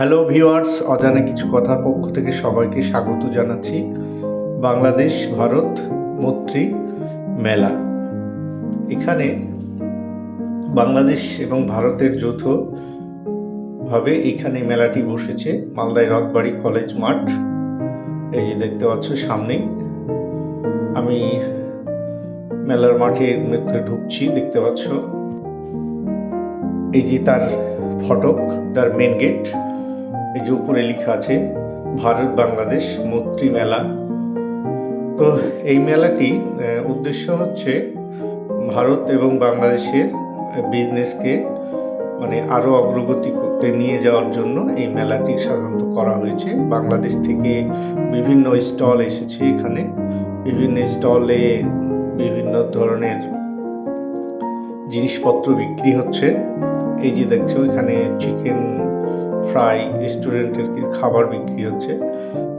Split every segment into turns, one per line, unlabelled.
Hello viewers অজানা কিছু কথার পক্ষ থেকে সবাইকে স্বাগত জানাচ্ছি। বাংলাদেশ, ভারত, মৈত্রী মেলা। এখানে বাংলাদেশ এবং ভারতের যৌথ ভাবে এখানে মেলাটি বসেছে। মালদায় রথবাড়ি কলেজ মাঠ। এই যে দেখতে পাচ্ছ সামনেই। আমি মেলার মধ্যে ঢুকছি, দেখতে পাচ্ছ। এই যে তার ফটক, তার মেন গেট এই যে উপরে লেখা আছে, ভারত, বাংলাদেশ, মৈত্রী মেলা। তো এই মেলাটি উদ্দেশ্য হচ্ছে ভারত এবং বাংলাদেশের বিজনেসকে মানে আরও অগ্রগতি করতে নিয়ে যাওয়ার জন্য এই মেলাটি সাধারণত করা হয়েছে। বাংলাদেশ থেকে বিভিন্ন স্টল এসেছে এখানে। বিভিন্ন স্টলে বিভিন্ন ধরনের জিনিসপত্র বিক্রি হচ্ছে। এই যে দেখছ, এখানে চিকেন ফ্রাই রেস্টুরেন্টের কি খাবার বিক্রি হচ্ছে।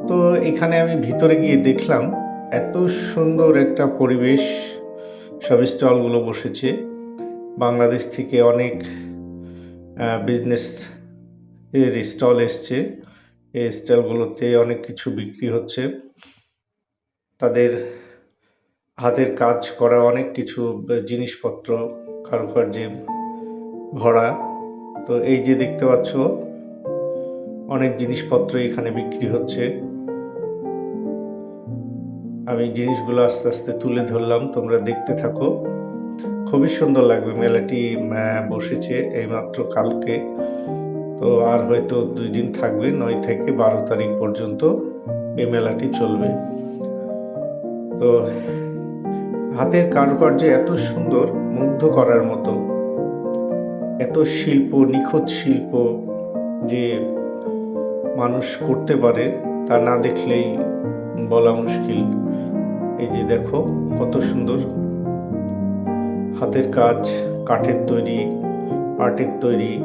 তো এখানে আমি ভিতরে গিয়ে দেখলাম এত সুন্দর একটা পরিবেশ। সব স্টলগুলো বসেছে। বাংলাদেশ থেকে অনেক বিজনেস এর স্টল এসছে। এই স্টলগুলোতে অনেক কিছু বিক্রি হচ্ছে। তাদের হাতের কাজ করা অনেক কিছু জিনিসপত্র, কারুকার্যে ভরা। তো এই যে দেখতে পাচ্ছ অনেক জিনিসপত্র এখানে বিক্রি হচ্ছে। আমি জিনিসগুলো আস্তে আস্তে তুলে ধরলাম, তোমরা দেখতে থাকো। খুবই সুন্দর লাগবে, মেলাটি বসেছে এইমাত্র কালকে। তো আর হয়তো দুই দিন থাকবে, নয় থেকে বারো তারিখ পর্যন্ত এই মেলাটি চলবে। তো হাতের কারুকার্য এত সুন্দর, মুগ্ধ করার মতো। এত শিল্প, নিখুঁত শিল্প যে মানুষ করতে পারে তা না দেখলেই বলা মুশকিল। এই যে দেখো কত সুন্দর। হাতের কাজ কাঠের তৈরি আর্টের তৈরি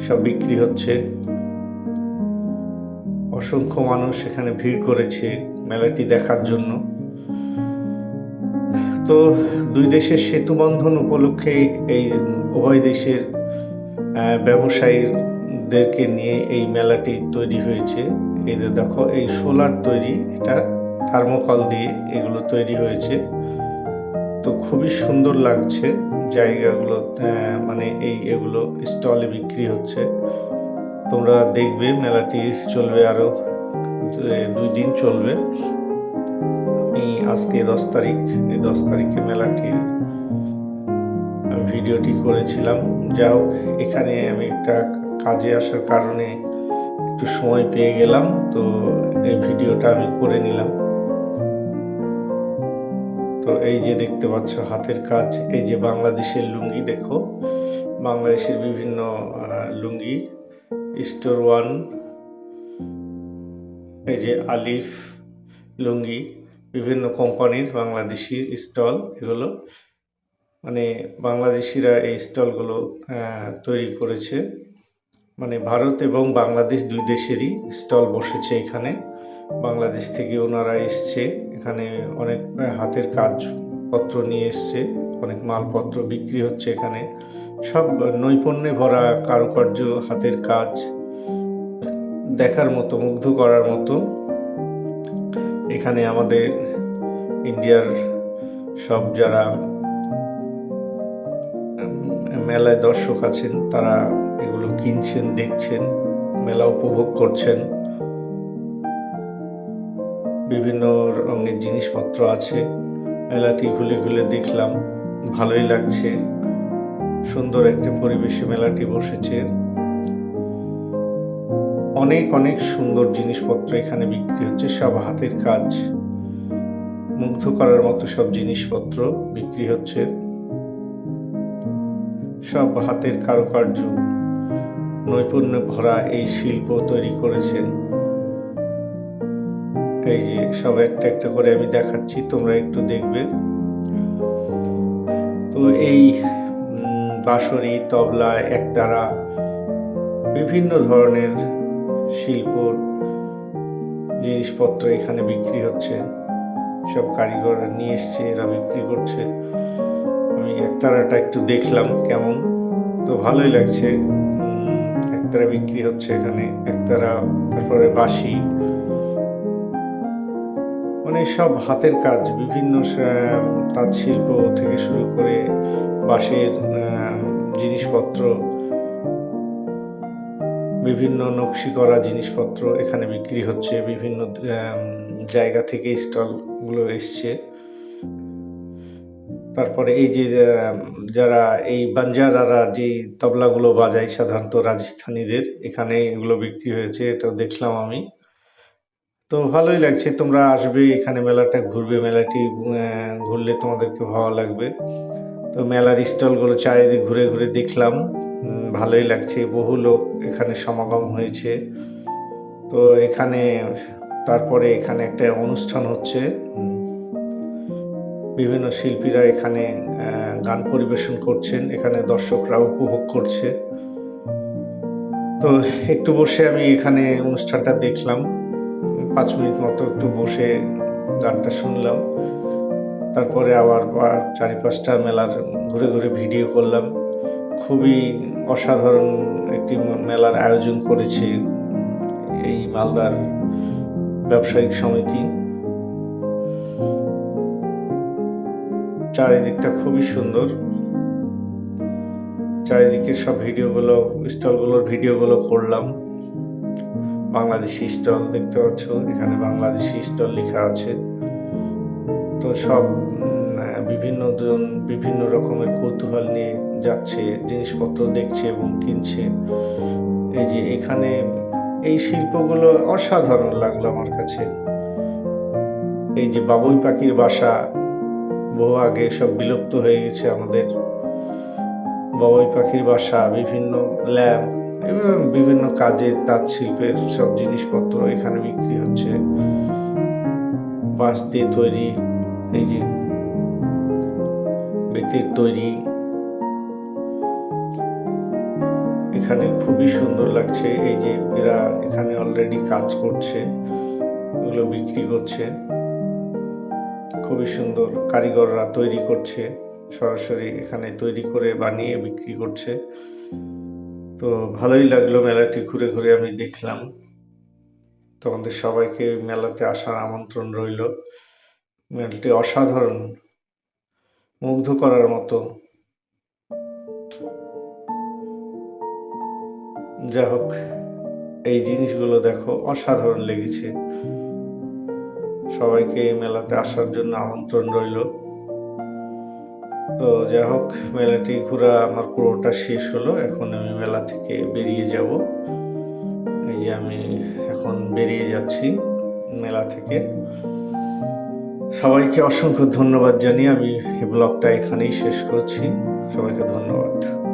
সব বিক্রি হচ্ছে। অসংখ্য মানুষ এখানে ভিড় করেছে মেলাটি দেখার জন্য। তো দুই দেশের সেতু বন্ধন উপলক্ষে এই উভয় দেশের আহ, ব্যবসায়ীদেরকে নিয়ে এই মেলাটি তৈরি হয়েছে। এই যে দেখো, এই সোলার তৈরি, এটা থার্মোকল দিয়ে এগুলো তৈরি হয়েছে। তো খুবই সুন্দর লাগছে জায়গাগুলো মানে এই এগুলো স্টলে বিক্রি হচ্ছে। তোমরা দেখবে মেলাটি চলবে আরও দুই দিন চলবে। আমি আজকে দশ তারিখ, এই দশ তারিখে মেলাটি ভিডিওটি করেছিলাম। যা হোক, এখানে আমি একটা কাজে আসার কারণে একটু সময় পেয়ে গেলাম, তো এই ভিডিওটা আমি করে নিলাম। তো এই যে দেখতে পাচ্ছ হাতের কাজ, এই যে বাংলাদেশের লুঙ্গি দেখো। বাংলাদেশের বিভিন্ন লুঙ্গি, স্টোর ওয়ান, এই যে আলিফ লুঙ্গি, বিভিন্ন কোম্পানির বাংলাদেশি স্টল এগুলো। মানে বাংলাদেশিরা এই স্টলগুলো তৈরি করেছে। মানে ভারত এবং বাংলাদেশ দুই দেশেরই স্টল বসেছে এখানে। বাংলাদেশ থেকে ওনারা এসছে, এখানে অনেক হাতের কাজপত্র নিয়ে এসছে, অনেক মালপত্র বিক্রি হচ্ছে এখানে। সব নৈপুণ্যে ভরা কারুকার্য, হাতের কাজ দেখার মতো, মুগ্ধ করার মতো। এখানে আমাদের ইন্ডিয়ার সব যারা মেলায় দর্শক আছেন, তারা কিনছেন, দেখছেন, মেলা উপভোগ করছেন। বিভিন্ন রঙের জিনিসপত্র আছে। মেলাটি ঘুরে ঘুরে দেখলাম, ভালোই লাগছে। সুন্দর একটা পরিবেশে মেলাটি বসেছে। অনেক অনেক সুন্দর জিনিসপত্র এখানে বিক্রি হচ্ছে। সব হাতের কাজ, মুগ্ধ করার মতো সব জিনিসপত্র বিক্রি হচ্ছে। সব হাতের কারুকার্য নৈপুণ্য ভরা এই শিল্প তৈরি করেছেন। এই যে সব একটা একটা করে আমি দেখাচ্ছি, তোমরা একটু দেখবে। তো এই বাঁশরি, তবলা, একতারা, বিভিন্ন ধরনের শিল্প জিনিসপত্র এখানে বিক্রি হচ্ছে। সব কারিগররা নিয়ে এসছে, এরা বিক্রি করছে। আমি একতারাটা একটু দেখলাম কেমন। তো ভালোই লাগছে। একতারা বিক্রি হচ্ছে এখানে, একতারা, তারপরে বাঁশি। মানে সব হাতের কাজ, বিভিন্ন তাঁত শিল্প থেকে শুরু করে বাঁশের জিনিসপত্র, বিভিন্ন নকশি করা জিনিসপত্র এখানে বিক্রি হচ্ছে, বিভিন্ন জায়গা থেকে স্টলগুলো এসছে। তারপরে এই যে যারা এই বাঞ্জারারা যে তবলাগুলো বাজায় সাধারণত রাজস্থানীদের, এখানে এগুলো বিক্রি হয়েছে, এটাও দেখলাম আমি। তো ভালোই লাগছে, তোমরা আসবে এখানে মেলাটা ঘুরবে, মেলাটি ঘুরলে তোমাদেরকে ভালো লাগবে। তো মেলার স্টলগুলো চারিদিকে ঘুরে ঘুরে দেখলাম ভালোই লাগছে, বহু লোক এখানে সমাগম হয়েছে। তো এখানে, তারপরে এখানে একটা অনুষ্ঠান হচ্ছে। বিভিন্ন শিল্পীরা এখানে গান পরিবেশন করছেন। এখানে দর্শকরা উপভোগ করছে। তো একটু বসে আমি এখানে অনুষ্ঠানটা দেখলাম। পাঁচ মিনিট মতো একটু বসে গানটা শুনলাম। তারপরে আবার আবার চারিপাশটা মেলার ঘুরে ঘুরে ভিডিও করলাম। খুবই অসাধারণ একটি মেলার আয়োজন করেছে এই মালদার ব্যবসায়িক সমিতি। চারিদিকটা খুবই সুন্দর। চারিদিকে সব ভিডিওগুলো, স্টলগুলোর ভিডিওগুলো করলাম। বাংলাদেশি স্টল দেখতে পাচ্ছ, এখানে বাংলাদেশি স্টল লেখা আছে। তো সব বিভিন্ন জন, বিভিন্ন রকমের কৌতূহল নিয়ে যাচ্ছে, জিনিসপত্র দেখছে এবং কিনছে। এই যে এখানে এই শিল্পগুলো অসাধারণ লাগল আমার কাছে। এই যে বাবুই পাখির বাসা বহু আগে সব বিলুপ্ত হয়ে গেছে আমাদের। বাবুই পাখির বাসা, বিভিন্ন ল্যাম্প এবং বিভিন্ন কাজের তাঁত শিল্পের সব জিনিসপত্র এখানে বিক্রি হচ্ছে। বাঁশ দিয়ে তৈরি, এই যে বেতের তৈরি। এখানে খুবই সুন্দর লাগছে, এই যে এরা এখানে অলরেডি কাজ করছে, এগুলো বিক্রি করছে। খুবই সুন্দর কারিগররা তৈরি করছে, সরাসরি এখানে তৈরি করে বানিয়ে বিক্রি করছে। তো ভালোই লাগল মেলাটি ঘুরে ঘুরে আমি দেখলাম। তোমাদের সবাইকে মেলাতে আসার আমন্ত্রণ রইল। মেলাটি অসাধারণ, মুগ্ধ করার মতো। যাই হোক, এই জিনিসগুলো দেখো, অসাধারণ লেগেছে। সবাইকে এই মেলাতে আসার জন্য আমন্ত্রণ রইল। তো যাই হোক, মেলাটি ঘোরা আমার পুরোটা শেষ হলো। এখন আমি মেলা থেকে বেরিয়ে যাব। এই যে আমি এখন বেরিয়ে যাচ্ছি মেলা থেকে। সবাইকে অসংখ্য ধন্যবাদ জানিয়ে আমি এই ব্লগটা এখানেই শেষ করছি। সবাইকে ধন্যবাদ।